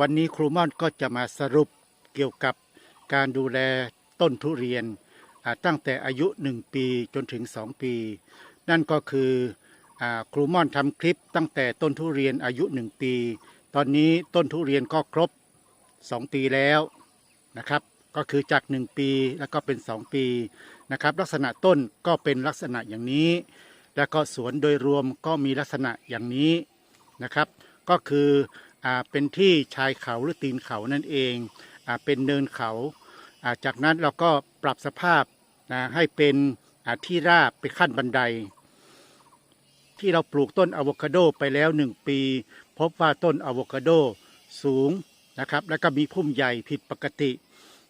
วันนี้ครูม่อนก็จะมาสรุปเกี่ยวกับการดูแลต้นทุเรียนตั้งแต่อายุ 1 ปีจนถึง 2 ปี นั่นก็คืออครูม่อนทำคลิปตั้งแต่ต้นทุเรียนอายุ 1 ปี ตอนนี้ต้นทุเรียนก็ครบ 2 ปีแล้วนะครับ ก็คือจาก 1 ปีแล้วก็เป็น 2 ปีนะครับ ลักษณะต้นก็เป็นลักษณะอย่างนี้ แล้วก็สวนโดยรวมก็มีลักษณะอย่างนี้นะครับ ก็คือ เป็นที่ชายเขาหรือตีนเขานั่นเองอเป็นเนินเขา จากนั้นเราก็ปรับสภาพให้เป็นที่ราบเป็นขั้นบันได ที่เราปลูกต้นอะโวคาโดไปแล้ว 1 ปี พบว่าต้นอะโวคาโดสูงนะครับ แล้วก็มีพุ่มใหญ่ผิดปกติ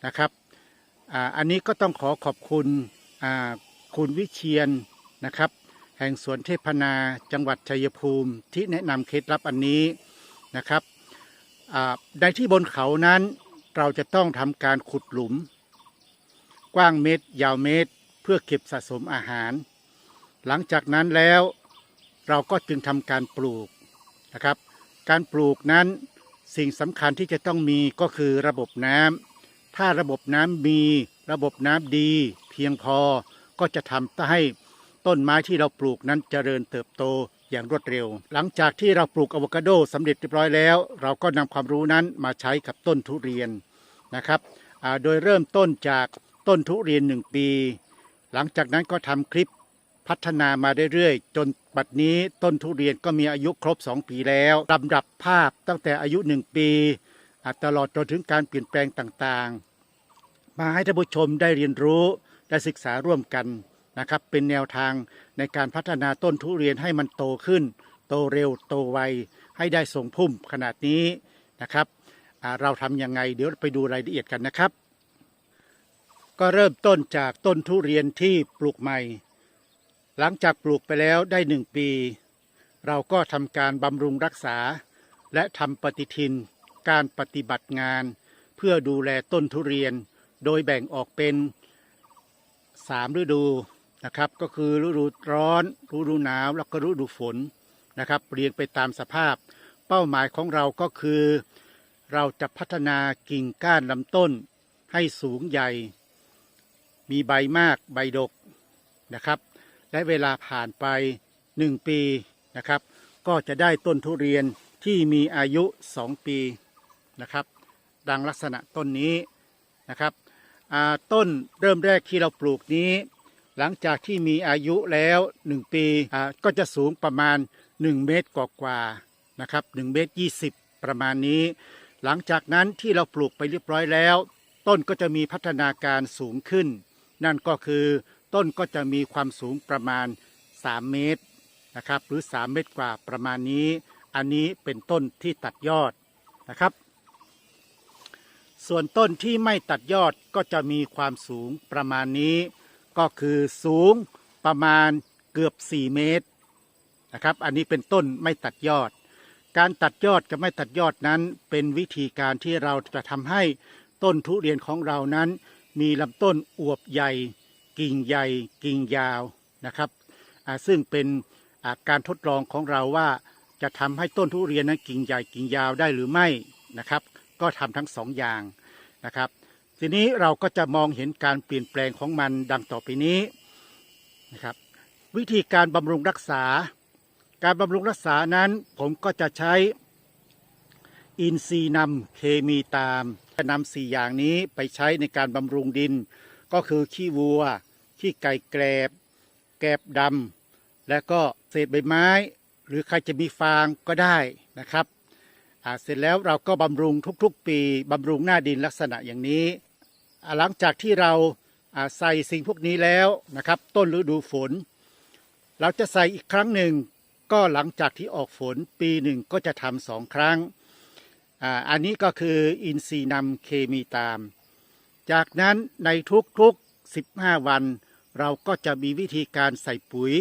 นะครับอ,อันนี้ก็ต้องขอขอบคุณคุณวิเชียนนะครับ แห่งสวนเทพนาจังหวัดชัยภูมิที่แนะนำเคล็ดลับอันนี้ นะครับในที่บนเขานั้นเราจะต้องทำการขุดหลุม กว้างเมตร ยาวเมตร เพื่อเก็บสะสมอาหาร หลังจากนั้นแล้วเราก็จึงทำการปลูกนะครับ การปลูกนั้นสิ่งสำคัญที่จะต้องมีก็คือระบบน้ำถ้าระบบน้ำมีระบบน้ำดี เพียงพอก็จะทำให้ต้นไม้ที่เราปลูกนั้นเจริญเติบโต อย่างรวดเร็ว หลังจากที่เราปลูกอะโวคาโดสำเร็จเรียบร้อยแล้ว เราก็นำความรู้นั้นมาใช้กับต้นทุเรียนนะครับโดยเริ่มต้นจากต้นทุเรียน 1 ปี หลังจากนั้นก็ทำคลิปพัฒนามาเรื่อยๆ จนบัดนี้ต้นทุเรียนก็มีอายุครบ 2 ปีแล้วลำดับภาพตั้งแต่อายุ 1 ปีตลอดจนถึงการเปลี่ยนแปลงต่างๆ มาให้ท่านผู้ชมได้เรียนรู้ ได้ศึกษาร่วมกัน นะครับเป็นแนวทางในการพัฒนาต้นทุเรียนให้มันโตขึ้น โตเร็วโตไวให้ได้ทรงพุ่มขนาดนี้นะครับเราทำยังไงเดี๋ยวไปดูรายละเอียดกันนะครับ ก็เริ่มต้นจากต้นทุเรียนที่ปลูกใหม่ หลังจากปลูกไปแล้วได้หนึ่งปี เราก็ทำการบำรุงรักษา และทำปฏิทิน การปฏิบัติงาน เพื่อดูแลต้นทุเรียน โดยแบ่งออกเป็นสามฤดู นะครับ ก็คือฤดูร้อนฤดูหนาวแล้วก็ฤดูฝนนะครับเรียงไปตามสภาพ เป้าหมายของเราก็คือ เราจะพัฒนากิ่งก้านลำต้นให้สูงใหญ่ มีใบมากใบดกนะครับ และเวลาผ่านไปหนึ่งปีนะครับ ก็จะได้ต้นทุเรียนที่มีอายุสองปีนะครับ ดังลักษณะต้นนี้นะครับต้นเริ่มแรกที่เราปลูกนี้ หลังจากที่มีอายุแล้วหนึ่งปีก็จะสูงประมาณ 1 เมตรกว่าๆนะครับ1เมตร20 ประมาณนี้ หลังจากนั้นที่เราปลูกไปเรียบร้อยแล้ว ต้นก็จะมีพัฒนาการสูงขึ้น นั่นก็คือต้นก็จะมีความสูงประมาณ 3 เมตรนะครับหรือ 3 เมตรกว่าประมาณนี้ อันนี้เป็นต้นที่ตัดยอดนะครับ ส่วนต้นที่ไม่ตัดยอดก็จะมีความสูงประมาณนี้ ก็คือสูงประมาณเกือบ 4 เมตรนะครับ อันนี้เป็นต้นไม่ตัดยอด การตัดยอดกับไม่ตัดยอดนั้น เป็นวิธีการที่เราจะทำให้ต้นทุเรียนของเรานั้น มีลำต้นอวบใหญ่ กิ่งใหญ่ กิ่งยาวนะครับซึ่งเป็นาการทดลองของเราว่าจะทำให้ต้นทุเรียนนั้นกิ่งใหญ่กิ่งยาวได้หรือไม่นะครับ ก็ทำทั้งสองอย่างนะครับ ทีนี้เราก็จะมองเห็นการเปลี่ยนแปลงของมันดังต่อไปนี้นะครับ วิธีการบำรุงรักษา การบำรุงรักษานั้นผมก็จะใช้อินทรีย์นำเคมีตามจะนำสี่อย่างนี้ไปใช้ในการบำรุงดิน ก็คือขี้วัว ขี้ไก่แกรบแกบดำและก็เศษใบไม้ หรือใครจะมีฟางก็ได้นะครับเสร็จแล้วเราก็บำรุงทุกๆ ปีบำรุงหน้าดินลักษณะอย่างนี้ หลังจากที่เราใส่สิ่งพวกนี้แล้วนะครับ ต้นฤดูฝน เราจะใส่อีกครั้งหนึ่งก็หลังจากที่ออกฝนปีหนึ่งก็จะทำสองครั้งอันนี้ก็คืออินทรีย์นำเคมีตาม จากนั้นในทุกๆ 15 วัน เราก็จะมีวิธีการใส่ปุ๋ย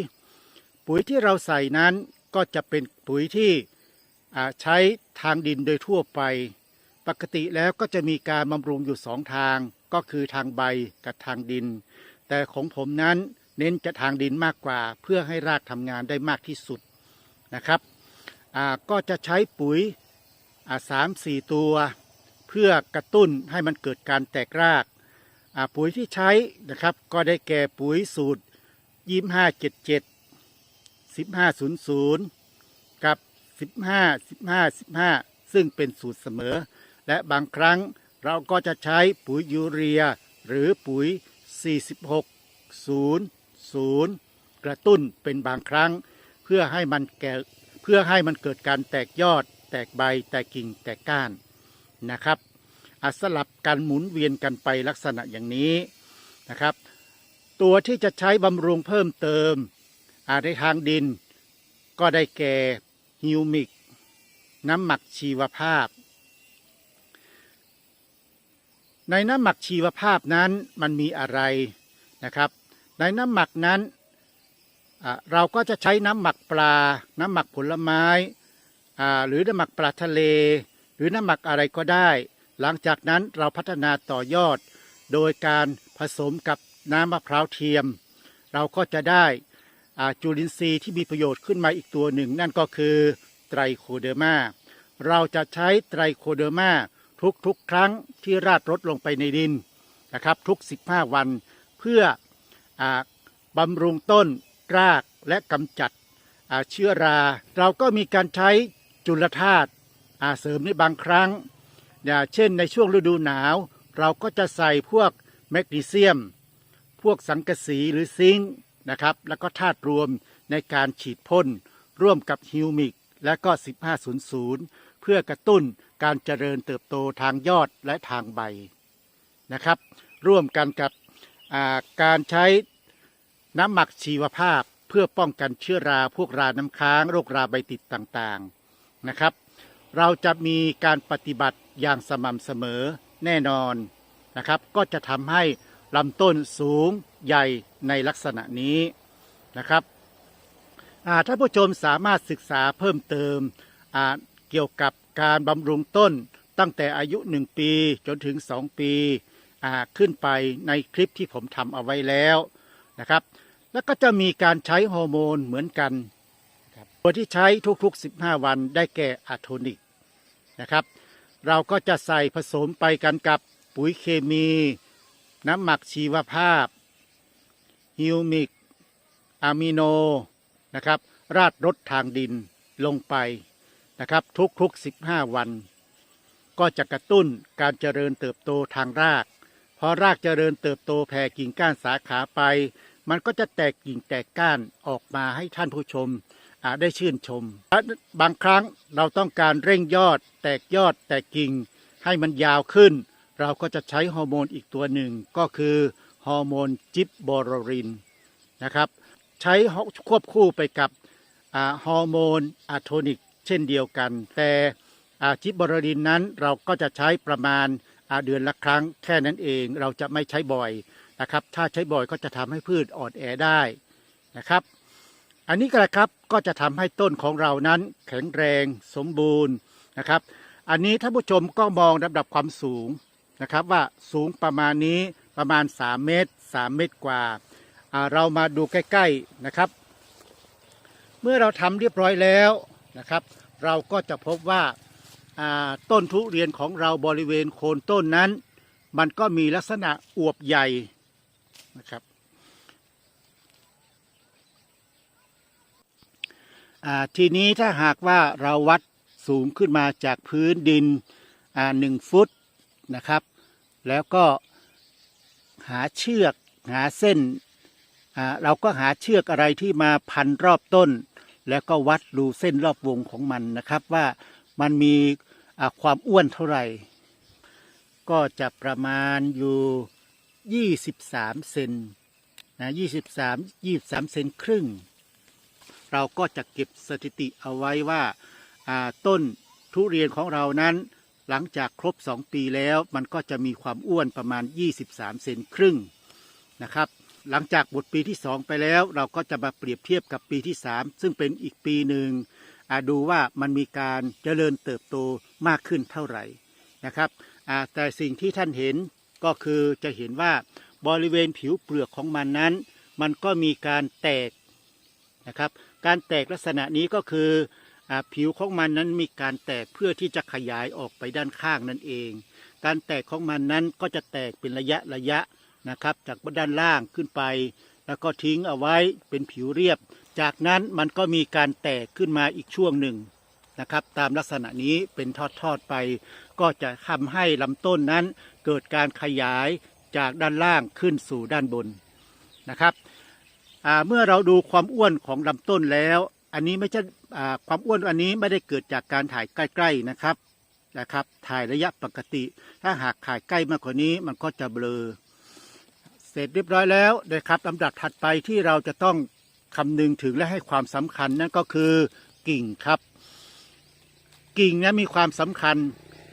ปุ๋ยที่เราใส่นั้นก็จะเป็นปุ๋ยที่ใช้ทางดินโดยทั่วไป ปกติแล้วก็จะมีการบำรุงอยู่สองทางก็คือทางใบกับทางดิน แต่ของผมนั้นเน้นจะทางดินมากกว่า เพื่อให้รากทำงานได้มากที่สุดนะครับก็จะใช้ปุ๋ยสามสี่ตัว เพื่อกระตุ้นให้มันเกิดการแตกรากาปุ๋ยที่ใช้นะครับก็ได้แก่ปุ๋ยสูตรยี่ห้าเจ็ดเจ็ดสิบห้าศูนย์ศูนย์กับสิบห้าสิบห้าสิบห้าซึ่งเป็นสูตรเสมอ และบางครั้งเราก็จะใช้ปุ๋ยยูเรีย หรือปุ๋ย 46 0 0 กระตุ้นเป็นบางครั้ง เพื่อให้มันแก่เพื่อให้มันเกิดการแตกยอด แตกใบ แตกกิ่ง แตกก้านนะครับอาสลับกันหมุนเวียนกันไปลักษณะอย่างนี้นะครับ ตัวที่จะใช้บำรุงเพิ่มเติมอาในทางดิน ก็ได้แก่ฮิวมิก น้ำหมักชีวภาพ ในน้ำหมักชีวภาพนั้นมันมีอะไรนะครับ ในน้ำหมักนั้นเราก็จะใช้น้ำหมักปลา น้ำหมักผลไม้หรือน้ำหมักปลาทะเล หรือน้ำหมักอะไรก็ได้ หลังจากนั้นเราพัฒนาต่อยอด โดยการผสมกับน้ำมะพร้าวเทียม เราก็จะได้จุลินทรีย์ที่มีประโยชน์ขึ้นมาอีกตัวหนึ่ง นั่นก็คือไตรโคเดอร์มาเราจะใช้ไตรโคเดอร์มา ทุกๆครั้งที่ราดรดลงไปในดินนะครับทุก 15 วันเพื่ออบำรุงต้นรากและกำจัดเชื้อรา เราก็มีการใช้จุลธาตุเสริมในบางครั้งอย่างเช่นในช่วงฤดูหนาว เราก็จะใส่พวกแมกนีเซียม พวกสังกะสีหรือซิงค์นะครับแล้วก็ธาตุรวมในการฉีดพ่นร่วมกับฮิวมิกและก็ 1500 เพื่อกระตุ้น การเจริญเติบโตทางยอดและทางใบนะครับ ร่วมกันกับการใช้น้ำหมักชีวภาพเพื่อป้องกันเชื้อราพวกราน้ำค้าง โรคราใบติดต่างๆนะครับ เราจะมีการปฏิบัติอย่างสม่ำเสมอแน่นอนนะครับ ก็จะทำให้ลำต้นสูงใหญ่ในลักษณะนี้นะครับอ่าท่านผู้ชมสามารถศึกษาเพิ่มเติมเกี่ยวกับ การบำรุงต้นตั้งแต่อายุ 1 ปีจนถึง 2 ปีขึ้นไปในคลิปที่ผมทำเอาไว้แล้วนะครับ แล้วก็จะมีการใช้ฮอร์โมนเหมือนกันตัวที่ใช้ทุกๆ 15 วันได้แก่อะโทนิกนะครับ เราก็จะใส่ผสมไปกันกับปุ๋ยเคมี น้ำหมักชีวภาพ ฮิวมิกอะมิโนนะครับ ราดรดทางดินลงไป นะครับทุกๆ 15 วัน ก็จะกระตุ้นการเจริญเติบโตทางราก พอรากเจริญเติบโตแผ่กิ่งก้านสาขาไป มันก็จะแตกกิ่งแตกก้านออกมาให้ท่านผู้ชมได้ชื่นชมและบางครั้งเราต้องการเร่งยอด แตกยอดแตกกิ่งให้มันยาวขึ้น เราก็จะใช้ฮอร์โมนอีกตัวหนึ่งก็คือฮอร์โมนจิบบโรรินนะครับ ใช้ควบคู่ไปกับฮอร์โมนอะโทนิก เช่นเดียวกัน แต่อาจิบโบโรรินนั้นเราก็จะใช้ประมาณาเดือนละครั้งแค่นั้นเองเราจะไม่ใช้บ่อยนะครับ ถ้าใช้บ่อยก็จะทำให้พืชอ่อนแอได้นะครับ อันนี้ก็แหละครับก็จะทำให้ต้นของเรานั้นแข็งแรงสมบูรณ์นะครับ อันนี้ท่านผู้ชมก็มองระดับความสูงนะครับว่าสูงประมาณนี้ประมาณ 3 เมตร 3 เมตรกว่าอ่าเรามาดูใกล้ๆนะครับ เมื่อเราทำเรียบร้อยแล้ว นะครับ เราก็จะพบว่าาต้นทุเรียนของเราบริเวณโคนต้นนั้น มันก็มีลักษณะอวบใหญ่นะครับทีนี้ถ้าหากว่าเราวัดสูงขึ้นมาจากพื้นดินหนึ่งฟุตนะครับ แล้วก็หาเชือกหาเส้น เราก็หาเชือกอะไรที่มาพันรอบต้น แล้วก็วัดดูเส้นรอบวงของมันนะครับ ว่ามันมีความอ้วนเท่าไหร่ ก็จะประมาณอยู่ 23 เซนนะ23 23 เซนครึ่ง เราก็จะเก็บสถิติเอาไว้ว่าอ่าต้นทุเรียนของเรานั้นหลังจากครบ 2 ปีแล้วมันก็จะมีความอ้วนประมาณ 23 เซนครึ่งนะครับ หลังจากบทปีที่ 2 ไปแล้ว เราก็จะมาเปรียบเทียบกับปีที่ 3 ซึ่งเป็นอีกปีหนึ่งอ่าดูว่ามันมีการเจริญเติบโตมากขึ้นเท่าไหร่นะครับอ่าแต่สิ่งที่ท่านเห็นก็คือจะเห็นว่าบริเวณผิวเปลือกของมันนั้น มันก็มีการแตกนะครับ การแตกลักษณะนี้ก็คือออ่าผิวของมันนั้นมีการแตกเพื่อที่จะขยายออกไปด้านข้างนั่นเอง การแตกของมันนั้นก็จะแตกเป็นระยะระยะ นะครับ จากด้านล่างขึ้นไป แล้วก็ทิ้งเอาไว้เป็นผิวเรียบ จากนั้นมันก็มีการแตกขึ้นมาอีกช่วงหนึ่งนะครับ ตามลักษณะนี้เป็นทอดๆไป ก็จะทำให้ลำต้นนั้นเกิดการขยายจากด้านล่างขึ้นสู่ด้านบนนะครับเมื่อเราดูความอ้วนของลำต้นแล้ว อันนี้ไม่ใช่ความอ้วนอันนี้ไม่ได้เกิดจากการถ่ายใกล้ ๆนะครับนะครับ ถ่ายระยะปกติ ถ้าหากถ่ายใกล้มากกว่านี้มันก็จะเบลอ เสร็จเรียบร้อยแล้วนะครับลำดับถัดไปที่เราจะต้องคำนึงถึงและให้ความสำคัญนั่นก็คือกิ่งครับ กิ่งนั้นมีความสำคัญ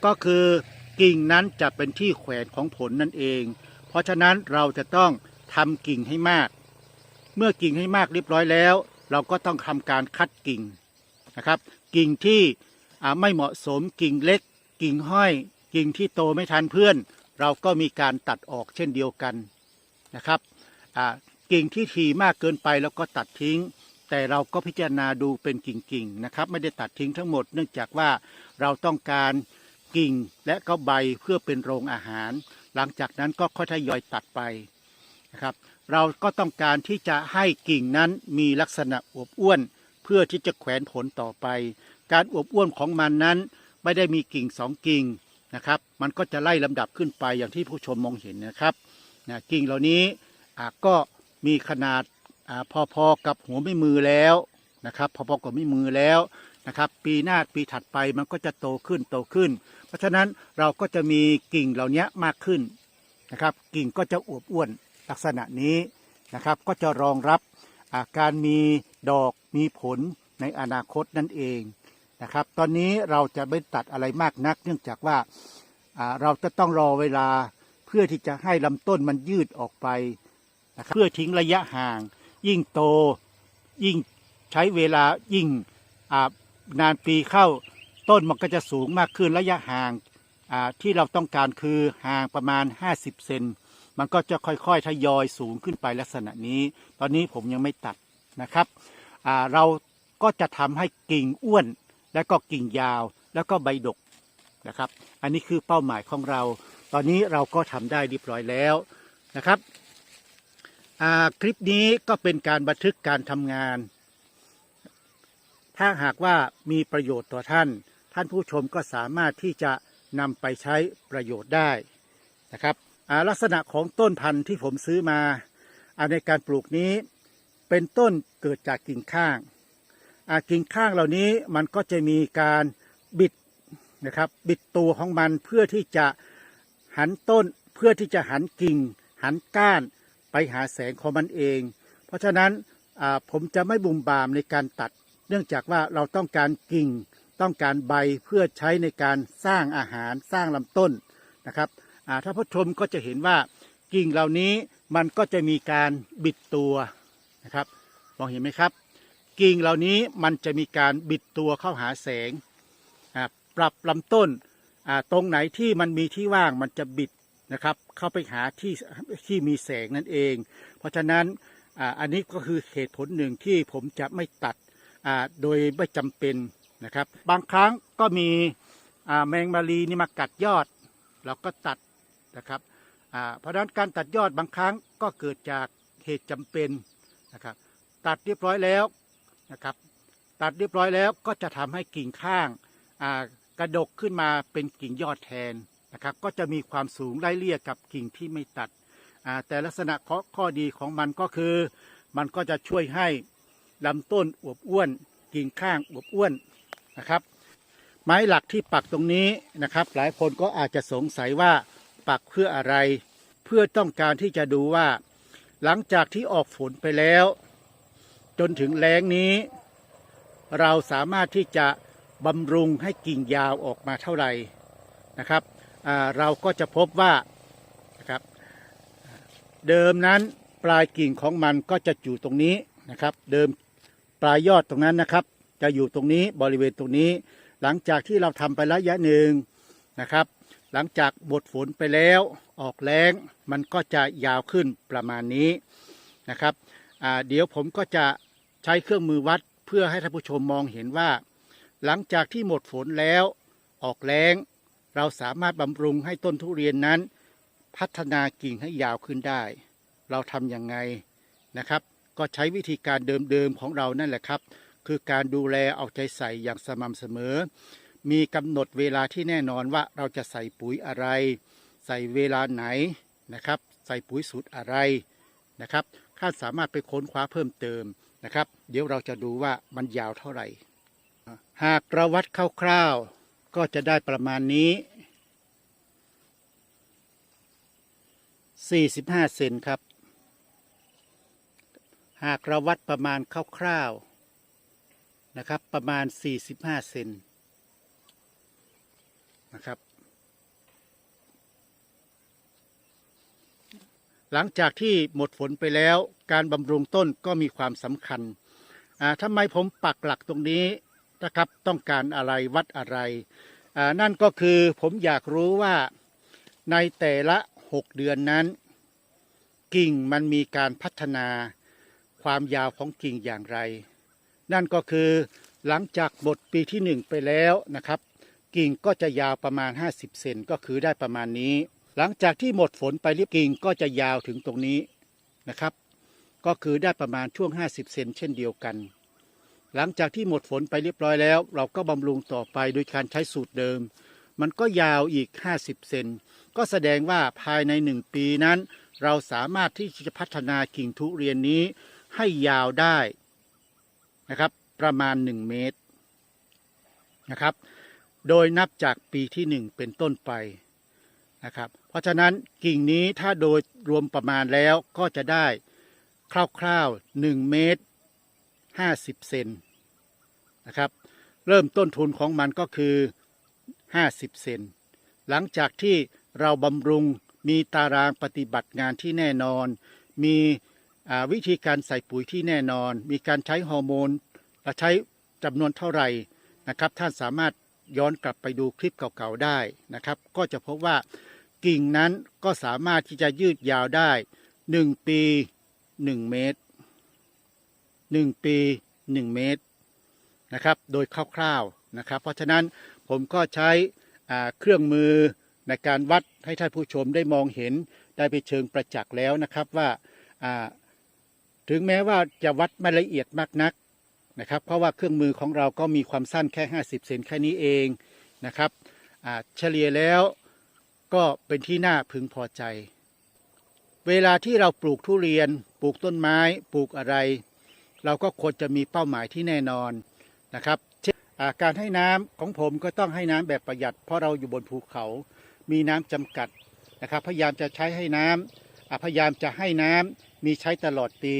ก็คือกิ่งนั้นจะเป็นที่แขวนของผลนั่นเอง เพราะฉะนั้นเราจะต้องทำกิ่งให้มาก เมื่อกิ่งให้มากเรียบร้อยแล้ว เราก็ต้องทำการคัดกิ่งนะครับ กิ่งที่ไม่เหมาะสมกิ่งเล็ก กิ่งห้อย กิ่งที่โตไม่ทันเพื่อน เราก็มีการตัดออกเช่นเดียวกัน นะครับกิ่งที่ถี่มากเกินไปแล้วก็ตัดทิ้ง แต่เราก็พิจารณาดูเป็นกิ่งๆนะครับ ไม่ได้ตัดทิ้งทั้งหมด เนื่องจากว่าเราต้องการกิ่งและก็ใบเพื่อเป็นโรงอาหาร หลังจากนั้นก็ค่อยทยอยตัดไปนะครับ เราก็ต้องการที่จะให้กิ่งนั้นมีลักษณะอวบอ้วน เพื่อที่จะแขวนผลต่อไป การอวบอ้วนของมันนั้น ไม่ได้มีกิ่งสองกิ่งนะครับ มันก็จะไล่ลำดับขึ้นไปอย่างที่ผู้ชมมองเห็นนะครับ นะกิ่งเหล่านี้ก็มีขนาดอพอๆกับหัวไม่มือแล้วนะครับพอๆกับไม่มือแล้วนะครับ ปีหน้าปีถัดไปมันก็จะโตขึ้นโตขึ้น เพราะฉะนั้นเราก็จะมีกิ่งเหล่านี้มากขึ้นนะครับ กิ่งก็จะอวบอ้วนลักษณะนี้นะครับ ก็จะรองรับาการมีดอกมีผลในอนาคตนั่นเองนะครับ ตอนนี้เราจะไม่ตัดอะไรมากนัก เนื่องจากว่าาเราจะต้องรอเวลา พื่อที่จะให้ลำต้นมันยืดออกไปนะครับเพื่อทิ้งระยะห่าง ยิ่งโต ยิ่งใช้เวลายิ่งนานปีเข้าต้นมันก็จะสูงมากขึ้นระยะห่างที่เราต้องการคือห่างประมาณ 50 เซนมันก็จะค่อยๆทยอยสูงขึ้นไปลักษณะนี้ ตอนนี้ผมยังไม่ตัดนะครับเราก็จะทำให้กิ่งอ้วน และก็กิ่งยาว แล้วก็ใบดกนะครับ อันนี้คือเป้าหมายของเรา ตอนนี้เราก็ทำได้เรียบร้อยแล้วนะครับคลิปนี้ก็เป็นการบันทึกการทำงาน ถ้าหากว่ามีประโยชน์ต่อท่าน ท่านผู้ชมก็สามารถที่จะนำไปใช้ประโยชน์ได้นะครับลักษณะของต้นพันธุ์ที่ผมซื้อมาอในการปลูกนี้เป็นต้นเกิดจากกิ่งข้างกิ่งข้างเหล่านี้มันก็จะมีการบิดนะครับบิดตัวของมันเพื่อที่จะ หันต้นเพื่อที่จะหันกิ่ง หันก้านไปหาแสงของมันเอง เพราะฉะนั้นผมจะไม่บุ่มบามในการตัด เนื่องจากว่าเราต้องการกิ่ง ต้องการใบเพื่อใช้ในการสร้างอาหารสร้างลำต้นนะครับถ้าผู้ชมก็จะเห็นว่ากิ่งเหล่านี้มันก็จะมีการบิดตัวนะครับมองเห็นไหมครับ กิ่งเหล่านี้มันจะมีการบิดตัวเข้าหาแสงปรับลำต้น ตรงไหนที่มันมีที่ว่างมันจะบิดนะครับ เข้าไปหาที่ที่มีแสงนั่นเอง เพราะฉะนั้นอ,อันนี้ก็คือเหตุผลหนึ่งที่ผมจะไม่ตัดโดยไม่จำเป็นนะครับ บางครั้งก็มีแมงมารีนี่มากัดยอด เราก็ตัดนะครับเพราะฉะนั้นการตัดยอดบางครั้งก็เกิดจากเหตุจำเป็นนะครับ ตัดเรียบร้อยแล้วนะครับ ตัดเรียบร้อยแล้วก็จะทำให้กิ่งข้างา กระดกขึ้นมาเป็นกิ่งยอดแทนนะครับ ก็จะมีความสูงไล่เลี่ยกับกิ่งที่ไม่ตัด แต่ลักษณะข้อข้อดีของมันก็คือ มันก็จะช่วยให้ลำต้นอวบอ้วน กิ่งข้างอวบอ้วนนะครับ ไม้หลักที่ปักตรงนี้นะครับ หลายคนก็อาจจะสงสัยว่าปักเพื่ออะไร เพื่อต้องการที่จะดูว่า หลังจากที่ออกฝนไปแล้ว จนถึงแล้งนี้ เราสามารถที่จะ บำรุงให้กิ่งยาวออกมาเท่าไหร่นะครับเราก็จะพบว่านะครับเดิมนั้นปลายกิ่งของมันก็จะอยู่ตรงนี้นะครับ เดิมปลายยอดตรงนั้นนะครับ จะอยู่ตรงนี้บริเวณตรงนี้ หลังจากที่เราทำไประยะหนึ่งนะครับ หลังจากบดฝนไปแล้วออกแรงมันก็จะยาวขึ้นประมาณนี้นะครับเดี๋ยวผมก็จะใช้เครื่องมือวัดเพื่อให้ท่านผู้ชมมองเห็นว่า หลังจากที่หมดฝนแล้ว ออกแล้ง เราสามารถบำรุงให้ต้นทุเรียนนั้น พัฒนากิ่งให้ยาวขึ้นได้ เราทำยังไงนะครับ ก็ใช้วิธีการเดิมๆของเรานั่นแหละครับ คือการดูแลเอาใจใส่อย่างสม่ำเสมอ มีกำหนดเวลาที่แน่นอนว่าเราจะใส่ปุ๋ยอะไร ใส่เวลาไหนนะครับ ใส่ปุ๋ยสูตรอะไรนะครับท่านสามารถไปค้นคว้าเพิ่มเติมนะครับ เดี๋ยวเราจะดูว่ามันยาวเท่าไหร่ หากเราวัดคร่าวๆก็จะได้ประมาณนี้ 45 เซนครับ หากเราวัดประมาณคร่าวๆนะครับ ประมาณ 45 เซนนะครับ หลังจากที่หมดฝนไปแล้ว การบำรุงต้นก็มีความสำคัญอ่าทำไมผมปักหลักตรงนี้ นะครับต้องการอะไรวัดอะไร นั่นก็คือผมอยากรู้ว่าในแต่ละ 6 เดือนนั้น กิ่งมันมีการพัฒนาความยาวของกิ่งอย่างไร นั่นก็คือหลังจากหมดปีที่ 1 ไปแล้วนะครับ กิ่งก็จะยาวประมาณ 50 เซนก็คือได้ประมาณนี้ หลังจากที่หมดฝนไปเรียบกิ่งก็จะยาวถึงตรงนี้นะครับ ก็คือได้ประมาณช่วง 50 เซนเช่นเดียวกัน หลังจากที่หมดฝนไปเรียบร้อยแล้ว เราก็บำรุงต่อไปโดยการใช้สูตรเดิม มันก็ยาวอีก 50 เซนก็แสดงว่าภายใน 1 ปีนั้น เราสามารถที่จะพัฒนากิ่งทุเรียนนี้ให้ยาวได้นะครับประมาณ 1 เมตรนะครับ โดยนับจากปีที่ 1 เป็นต้นไปนะครับ เพราะฉะนั้นกิ่งนี้ถ้าโดยรวมประมาณแล้วก็จะได้คร่าวๆ 1 เมตร 50 เซนนะครับ เริ่มต้นทุนของมันก็คือ 50 เซนหลังจากที่เราบำรุงมีตารางปฏิบัติงานที่แน่นอน มีวิธีการใส่ปุ๋ยที่แน่นอน มีการใช้ฮอร์โมนและใช้จำนวนเท่าไหร่นะครับ ท่านสามารถย้อนกลับไปดูคลิปเก่าๆได้นะครับ ก็จะพบว่ากิ่งนั้นก็สามารถที่จะยืดยาวได้ 1 ปี 1 เมตร 1 ปี 1 เมตรนะครับ โดยคร่าวๆนะครับ เพราะฉะนั้นผมก็ใช้เครื่องมือในการวัดให้ท่านผู้ชมได้มองเห็นได้ไปเชิงประจักษ์แล้วนะครับว่าถึงแม้ว่าจะวัดไม่ละเอียดมากนักนะครับ เพราะว่าเครื่องมือของเราก็มีความสั้นแค่ 50 เซนแค่นี้เองนะครับเฉลี่ยแล้วก็เป็นที่น่าพึงพอใจ เวลาที่เราปลูกทุเรียน ปลูกต้นไม้ ปลูกอะไร เราก็ควรจะมีเป้าหมายที่แน่นอนนะครับเช่นการให้น้ำของผมก็ต้องให้น้ำแบบประหยัด เพราะเราอยู่บนภูเขามีน้ำจำกัดนะครับพยายามจะใช้ให้น้ำอ่าพยายามจะให้น้ำมีใช้ตลอดปี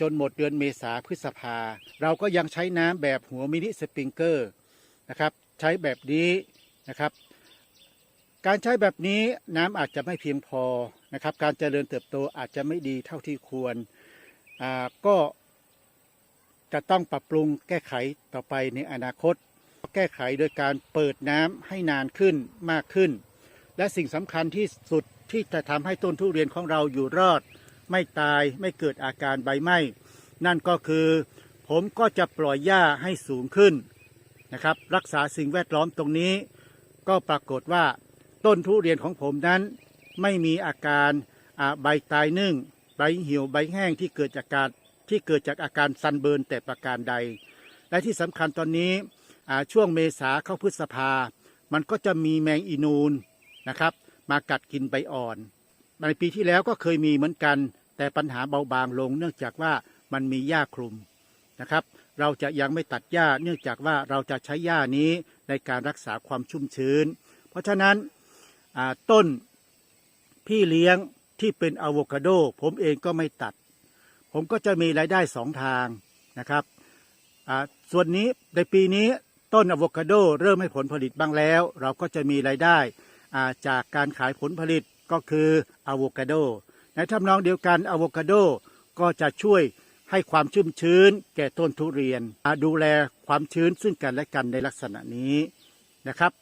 จนหมดเดือนเมษาพฤษภา เราก็ยังใช้น้ำแบบหัวมินิสปริงเกอร์นะครับใช้แบบนี้นะครับ การใช้แบบนี้น้ำอาจจะไม่เพียงพอนะครับ การเจริญเติบโตอาจจะไม่ดีเท่าที่ควรก็ จะต้องปรับปรุงแก้ไขต่อไปในอนาคต แก้ไขโดยการเปิดน้ำให้นานขึ้นมากขึ้น และสิ่งสำคัญที่สุดที่จะทำให้ต้นทุเรียนของเราอยู่รอด ไม่ตายไม่เกิดอาการใบไหม้นั่นก็คือ ผมก็จะปล่อยหญ้าให้สูงขึ้นนะครับ รักษาสิ่งแวดล้อมตรงนี้ ก็ปรากฏว่า ต้นทุเรียนของผมนั้น ไม่มีอาการอ่าใบตายนึ่งใบเหี่ยวใบแห้งที่เกิดจากการ ที่เกิดจากอาการซันเบิร์นแต่ประการใด และที่สำคัญตอนนี้ช่วงเมษาเข้าพฤษภา มันก็จะมีแมงอีนูนนะครับ มากัดกินใบอ่อน ในปีที่แล้วก็เคยมีเหมือนกัน แต่ปัญหาเบาบางลง เนื่องจากว่ามันมีหญ้าคลุมนะครับ เราจะยังไม่ตัดหญ้าเนื่องจากว่าเราจะใช้หญ้านี้ในการรักษาความชุ่มชื้น เพราะฉะนั้นต้นพี่เลี้ยงที่เป็นอะโวคาโด ผมเองก็ไม่ตัด ผมก็จะมีรายได้สองทางนะครับส่วนนี้ในปีนี้ต้นอะโวคาโดเริ่มให้ผลผลิตบ้างแล้ว เราก็จะมีรายได้จากการขายผลผลิตก็คืออะโวคาโดในทำนองเดียวกันอะโวคาโดก็จะช่วยให้ความชุ่มชื้นแก่ต้นทุเรียนดูแลความชื้นซึ่งกันและกันในลักษณะนี้นะครับ